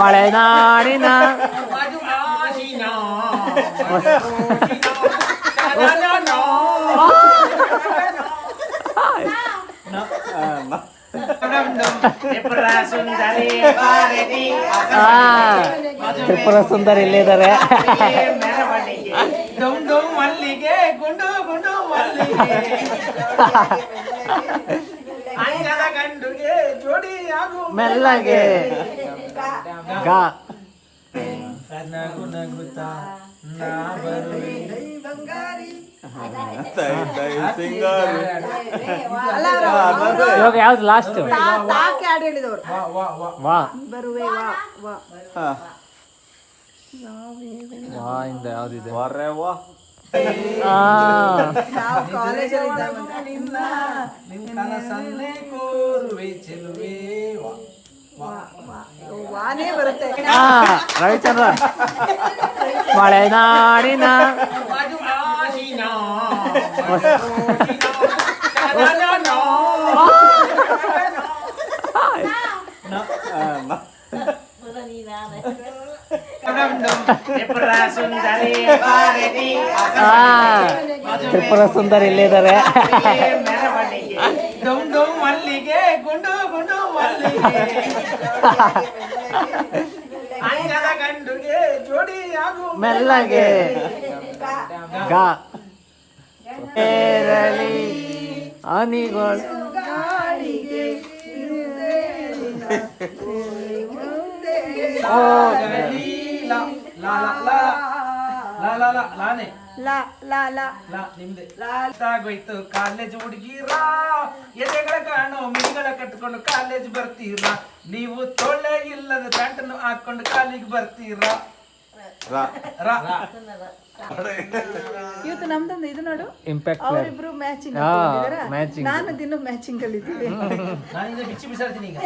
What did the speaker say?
ಮಳೆನಾಡಿನ ತ್ರಿಪುರ ಸುಂದರಿ ಇಲ್ಲಿದ್ದಾರೆ. ಮಲ್ಲಿಗೆ ಗುಂಡು ಗುಂಡು ಮಲ್ಲಿಗೆ. ಅಂಗದ ಗಂಡುಗೆ ಜೋಡಿಯಾಗು ಮೆಲ್ಲಗೆ. ಗಾ. ನಗು ನಗುತ್ತಾ ನಾ ಬರುವೆ ಇವಾಗ ಯಾವ್ದು ಲಾಸ್ಟ್ ವಾ ವಾ ವಾ. ವಾ. ಬರುವೆ ವಾ ವಾ. ವಾ ಇಂದ ಯಾವ್ದಿದೆ? ವರೆ ವಾ. ಕಾಲೇಜ್ ನಿನ್ನ ನಿನ್ನ ಕನಸನ್ನೇ ಕೋರುವೆ ಚೆಲುವೆ ವಾನೇ ಬರುತ್ತೆ ರವಿಚಂದ್ರ ಮಳೆನಾಡಿನ ಸುಂದರಿ ಭಾರತಿ ತ್ರಿಪುರ ಸುಂದರ್ ಇಲ್ಲಿದ್ದಾರೆ. ಮಲ್ಲಿಗೆ ಗುಂಡು ಗುಂಡು ಮಲ್ಲಿಗೆ. ಅಂಗದ ಗಂಡುಗೆ ಜೋಡಿಯಾಗು ಮೆಲ್ಲಗೆ. ಗಾ. ಏರಲಿ ಹನಿಗಳು ಓ. ಲಾ ಲಾ ಲಾ ಲಾ ಲಾ ನಿಮ್ದೆ. ಆಗೋಯ್ತು ಕಾಲೇಜ್ ಹುಡುಗಿರ. ಎದೆಗಳ ಕಾಣೋ ಮಿಡಿಗಳ ಕಟ್ಕೊಂಡು ಕಾಲೇಜ್ ಬರ್ತೀರಾ. ನೀವು ತೊಳೆ ಇಲ್ಲದ ಪ್ಯಾಂಟನ್ನು ಹಾಕೊಂಡು ಕಾಲಿಗೆ ಬರ್ತೀರಾ. ರಾ. ರಾ. ಇವತ್ತು ನಮ್ದೊಂದು ಇದು ನೋಡು. ಇಂಪ್ಯಾಕ್ಟ್ ಅವರಿಬ್ರು ಮ್ಯಾಚಿಂಗ್ ಮ್ಯಾಚಿಂಗ್ ನಾನು ದಿನ ಮ್ಯಾಚಿಂಗ್ ಅಲ್ಲಿ ಇದ್ದೀವಿ ನಾನಿಂದ ಬಿಚ್ಚಿ ಬಿಸಾಡ್ತೀನಿ ಈಗ.